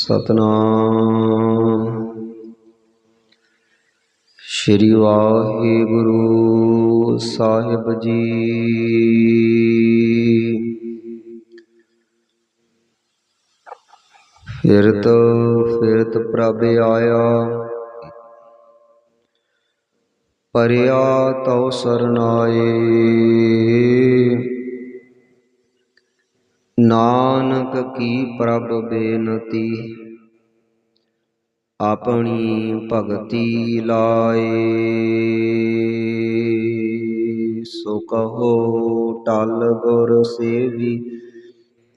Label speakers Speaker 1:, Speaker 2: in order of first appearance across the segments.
Speaker 1: ਸਤਨਾਮ। ਸ਼੍ਰੀ ਵਾਹਿਗੁਰੂ ਸਾਹਿਬ ਜੀ। ਫਿਰਤ ਫਿਰਤ ਪ੍ਰਭ ਆਇਆ। ਪਰਿਆ ਤਉ ਸਰਨਾਏ। ਨਾਨਕ ਕੀ ਪ੍ਰਭ ਬੇਨਤੀ? ਆਪਣੀ ਭਗਤੀ ਲਾਏ। ਸੋ ਕਹੋ, ਟਲ ਗੁਰ ਸੇਵੀ,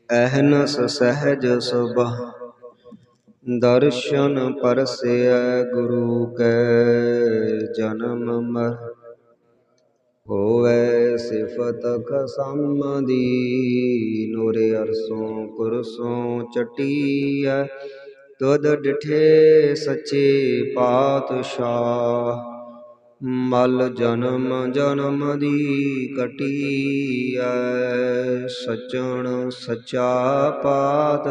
Speaker 1: ਅਹਨਸ ਸਹਿਜ ਸੁਭਾ। ਦਰਸ਼ਨ ਪਰਸੈ ਗੁਰੂ ਕੈ, ਜਨਮ ਮਰ ਹੋਵੇ ਸਿਫਤ ਖਸਮ ਦੀ ਨੂਰ ਅਰਸੋਂ ਕੁਰਸੋਂ ਚਟੀਐ, ਤੁਧ ਡਿਠੇ ਸੱਚੇ ਪਾਤਸ਼ਾਹ। ਮਲ ਜਨਮ ਜਨਮ ਦੀ ਕਟੀਐ ਸਚਣ ਸਚਾ ਪਾਤ,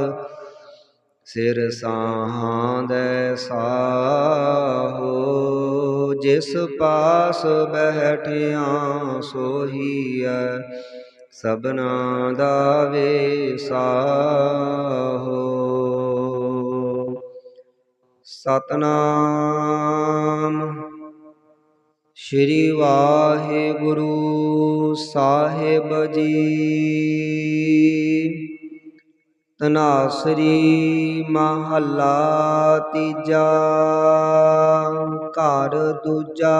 Speaker 1: ਸਿਰ ਸਾਹਾਂ ਦੇ ਸਾਹੋ ਜਿਸ ਪਾਸ ਬੈਠਿਆ ਸੋਹੀਐ ਸਭਨਾ ਦਾ ਵੇਸਾਹੋ। ਸਤਨਾਮ ਸ਼੍ਰੀ ਵਾਹਿਗੁਰੂ ਸਾਹਿਬ ਜੀ। ਤਨਾਸਰੀ ਮਹੱਲਾ ਤੀਜਾ, ਘਰ ਦੂਜਾ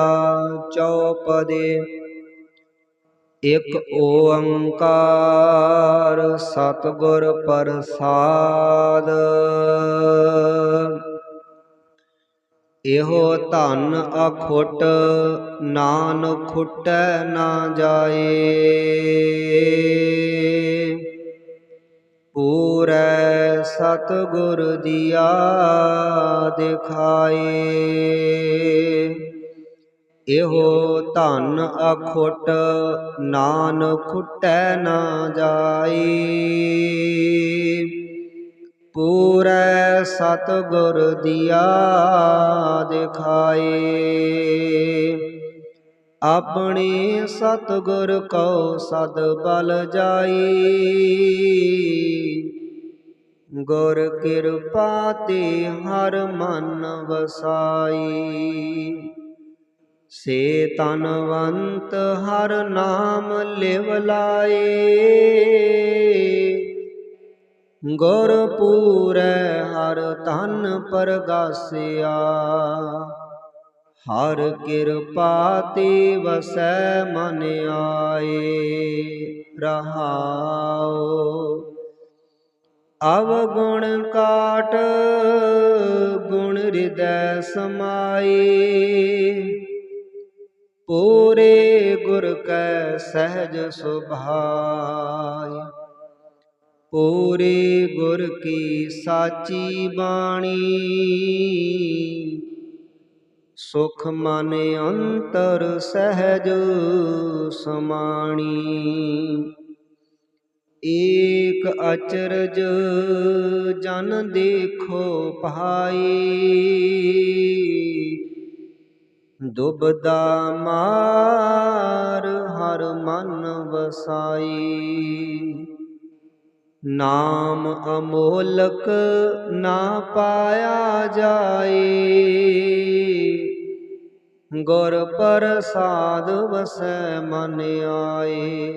Speaker 1: ਚੌਪਦੇ। ਇਕ ਓੰਕਾਰ ਸਤਿਗੁਰ ਪ੍ਰਸਾਦ। ਇਹੋ ਧਨ ਅਖੁੱਟ ਨਾਨ ਖੁੱਟੈ ਨਾ ਜਾਏ। ਪੂਰੈ ਸਤਿਗੁਰ ਦੀਆ ਦਿਖਾਏ। ਇਹੋ ਧਨ ਅਖੁੱਟ ਨਾਨ ਖੁੱਟੈ ਨਾ ਜਾਈ ਪੂਰੈ ਸਤਿਗੁਰ ਦੀਆ ਦਿਖਾਏ। ਆਪਣੇ ਸਤਿਗੁਰ ਕਉ ਸਦ ਬਲ ਜਾਈ। ਗੁਰ ਕਿਰਪਾ ਤੇ ਹਰ ਮਨ ਵਸਾਈ। ਸੇ ਤਨਵੰਤ ਹਰ ਨਾਮ ਲਿਵ ਲਾਏ। ਗੁਰ ਪੂਰੈ ਹਰ ਤਨ ਪਰਗਾਸਿਆ। ਹਰ ਕਿਰਪਾ ਤੇ ਵਸੈ ਮਨ ਆਏ, ਰਹਾਉ। ਅਵਗੁਣ ਕਾਟ, ਗੁਣ ਹਿਰਦੈ ਸਮਾਏ। ਪੂਰੇ ਗੁਰ ਕੈ ਸਹਿਜ ਸੁਭਾਈ ਪੂਰੇ ਗੁਰ ਕੀ ਸਾਚੀ ਬਾਣੀ ਸੁਖ ਮਨ ਅੰਤਰ ਸਹਿਜ ਸਮਾਣੀ। ਏਕ ਅਚਰਜ ਜਨ ਦੇਖੋ ਭਾਈ। ਦੁਬਦਾ ਮਾਰ ਹਰ ਮਨ ਵਸਾਈ। ਨਾਮ ਅਮੋਲਕ ਨਾ ਪਾਇਆ ਜਾਏ। ਗੁਰ ਪ੍ਰਸਾਦ ਵਸੈ ਮਨ ਆਏ।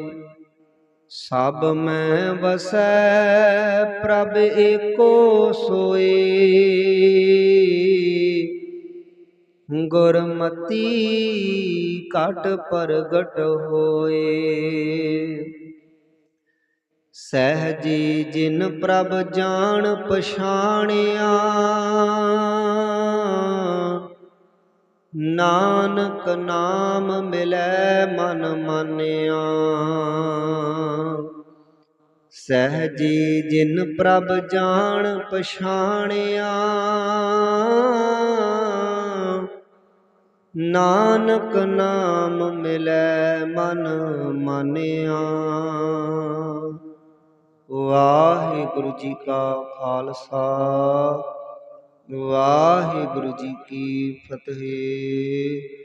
Speaker 1: ਸਭ ਮੈਂ ਵਸੈ, ਪ੍ਰਭ ਏਕੋ ਸੋਏ। ਗੁਰਮਤੀ ਘਟ ਪ੍ਰਗਟ ਹੋਏ। ਸਹਿਜੀ ਜਿਨ ਪ੍ਰਭ ਜਾਣ ਪਛਾਣਿਆ। ਨਾਨਕ ਨਾਮ ਮਿਲੈ ਮਨ ਮਾਨਿਆ। ਸਹਿਜੀ ਜਿਨ ਪ੍ਰਭ ਜਾਣ ਪਛਾਣਿਆ। ਨਾਨਕ ਨਾਮ ਮਿਲੈ ਮਨ ਮਾਨਿਆ। ਵਾਹਿਗੁਰੂ ਜੀ ਕਾ ਖਾਲਸਾ। ਵਾਹਿਗੁਰੂ ਜੀ ਕੀ ਫਤਿਹ।